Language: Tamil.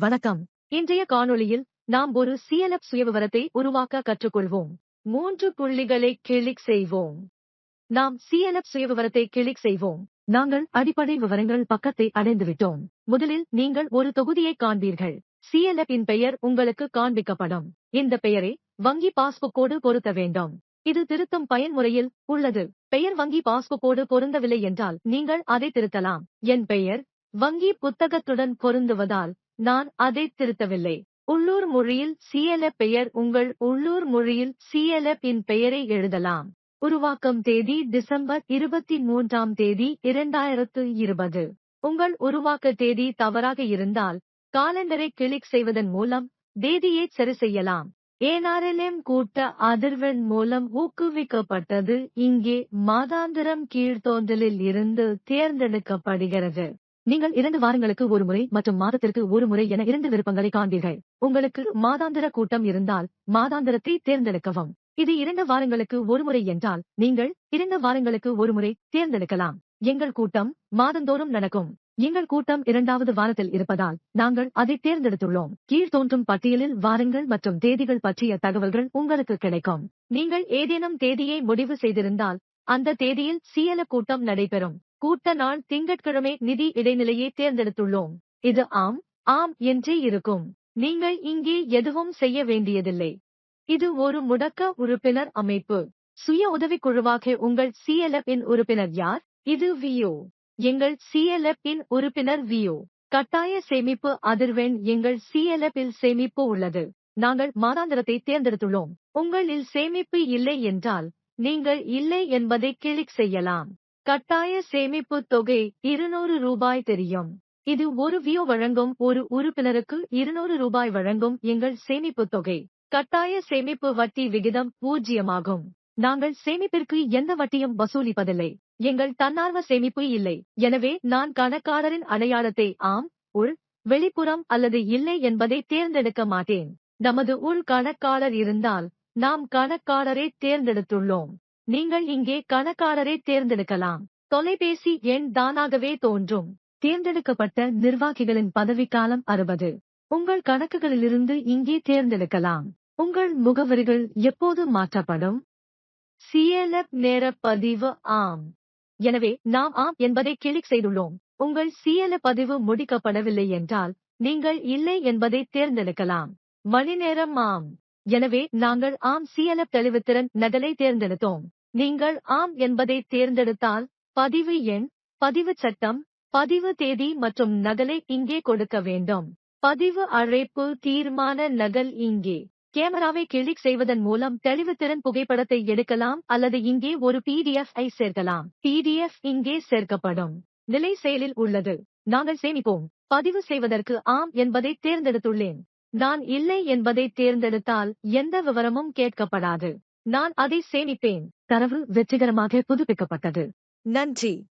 வணக்கம். இன்றைய காணொளியில் நாம் ஒரு சிஎல்எப் சுயவிவரத்தை உருவாக்க கற்றுக்கொள்வோம். மூன்று புள்ளிகளை கிளிக் செய்வோம். நாம் சிஎல்எப் சுயவிவரத்தை கிளிக் செய்வோம். நாங்கள் அடிப்படை விவரங்கள் பக்கத்தை அடைந்துவிட்டோம் முதலில் நீங்கள் ஒரு தொகுதியை காண்பீர்கள். CLF இன் பெயர் உங்களுக்கு காண்பிக்கப்படும். இந்த பெயரை வங்கி பாஸ்புக்கோடு பொருத்த வேண்டும். இது திருத்தும் பயன்முறையில் உள்ளது. பெயர் வங்கி பாஸ்புக்கோடு பொருந்தவில்லை என்றால் நீங்கள் அதை திருத்தலாம். என் பெயர் வங்கி புத்தகத்துடன் பொருந்துவதால் நான் அதை திருத்தவில்லை. உள்ளூர் மொழியில் CLF பெயர் உங்கள் உள்ளூர் மொழியில் CLF இன் பெயரை எழுதலாம். உருவாக்கம் தேதி டிசம்பர் இருபத்தி மூன்றாம் தேதி இரண்டாயிரத்து இருபது. உங்கள் உருவாக்க தேதி தவறாக இருந்தால் காலண்டரை கிளிக் செய்வதன் மூலம் தேதியை சரி செய்யலாம். ஏனார்எல்எம் கூட்ட அதிர்வெண் மூலம் ஊக்குவிக்கப்பட்டது இங்கே மாதாந்திரம் கீழ்த்தோன்றலில் இருந்து தேர்ந்தெடுக்கப்படுகிறது. நீங்கள் இரண்டு வாரங்களுக்கு ஒரு முறை மற்றும் மாதத்திற்கு ஒரு முறை என இரண்டு விருப்பங்களை காண்பீர்கள். உங்களுக்கு மாதாந்திர கூட்டம் இருந்தால் மாதாந்திரத்தை தேர்ந்தெடுக்கவும். இது இரண்டு வாரங்களுக்கு ஒரு முறை என்றால் நீங்கள் இரண்டு வாரங்களுக்கு ஒரு முறை தேர்ந்தெடுக்கலாம். எங்கள் கூட்டம் மாதந்தோறும் நடக்கும். எங்கள் கூட்டம் இரண்டாவது வாரத்தில் இருப்பதால் நாங்கள் அதை தேர்ந்தெடுத்துள்ளோம். கீழ்த்தோன்றும் பட்டியலில் வாரங்கள் மற்றும் தேதிகள் பற்றிய தகவல்கள் உங்களுக்கு கிடைக்கும். நீங்கள் ஏதேனும் தேதியை முடிவு செய்திருந்தால் அந்த தேதியில் CLF கூட்டம் நடைபெறும். கூட்ட நாள் திங்கட்கிழமை நிதி இடைநிலையை தேர்ந்தெடுத்துள்ளோம். இது ஆம் ஆம் என்றே இருக்கும். நீங்கள் இங்கே எதுவும் செய்ய வேண்டியதில்லை. இது ஒரு முடக்க உறுப்பினர் அமைப்பு. சுய உதவிக்குழுவாக உங்கள் CLF இன் உறுப்பினர் யார்? இது வியோ எங்கள் CLF இன் உறுப்பினர் வியோ கட்டாய சேமிப்பு அதிர்வெண் எங்கள் CLF இல் சேமிப்பு உள்ளது. நாங்கள் மாதாந்திரத்தை தேர்ந்தெடுத்துள்ளோம். உங்களில் சேமிப்பு இல்லை என்றால் நீங்கள் இல்லை என்பதை கிளிக் செய்யலாம். கட்டாய சேமிப்பு தொகை இருநூறு ரூபாய் தெரியும். இது ஒரு வியோ வழங்கும் ஒரு உறுப்பினருக்கு இருநூறு ரூபாய் வழங்கும் எங்கள் சேமிப்பு தொகை. கட்டாய சேமிப்பு வட்டி விகிதம் பூஜ்ஜியமாகும். நாங்கள் சேமிப்பிற்கு எந்த வட்டியும் வசூலிப்பதில்லை. எங்கள் தன்னார்வ சேமிப்பு இல்லை. எனவே நான் கணக்காளரின் அடையாளத்தை ஆம் உள் வெளிப்புறம் அல்லது இல்லை என்பதை தேர்ந்தெடுக்க மாட்டேன். நமது உள் கணக்காளர் இருந்தால் நாம் கணக்காளரை தேர்ந்தெடுத்துள்ளோம். நீங்கள் இங்கே கணக்காளரை தேர்ந்தெடுக்கலாம். தொலைபேசி எண் தானாகவே தோன்றும். தேர்ந்தெடுக்கப்பட்ட நிர்வாகிகளின் பதவிக்காலம் அறுபது. உங்கள் கணக்குகளிலிருந்து இங்கே தேர்ந்தெடுக்கலாம். உங்கள் முகவரிகள் எப்போது மாற்றப்படும்? சிஎல்எப் நேர பதிவு ஆம். எனவே நாம் ஆம் என்பதை கிளிக் செய்துள்ளோம். உங்கள் சிஎல்எப் பதிவு முடிக்கப்படவில்லை என்றால் நீங்கள் இல்லை என்பதை தேர்ந்தெடுக்கலாம். மணிநேரம் ஆம். எனவே நாங்கள் ஆம் CLF தெளிவுத்திறன் நகலை தேர்ந்தெடுத்தோம். நீங்கள் ஆம் என்பதை தேர்ந்தெடுத்தால் பதிவு எண் பதிவு சட்டம் பதிவு தேதி மற்றும் நகலை இங்கே கொடுக்க வேண்டும். பதிவு அழைப்பு தீர்மான நகல் இங்கே. கேமராவை கிளிக் செய்வதன் மூலம் தெளிவுத்திறன் புகைப்படத்தை எடுக்கலாம் அல்லது இங்கே ஒரு PDF ஐ சேர்க்கலாம். PDF இங்கே சேர்க்கப்படும். நிலை செயலில் உள்ளது. நாங்கள் சேமிப்போம். பதிவு செய்வதற்கு ஆம் என்பதை தேர்ந்தெடுத்துள்ளேன். நான் இல்லை என்பதை தேர்ந்தெடுத்தால் எந்த விவரமும் கேட்கப்படாது. நான் அதை சேமிப்பேன். தரவு வெற்றிகரமாக புதுப்பிக்கப்பட்டது. நன்றி.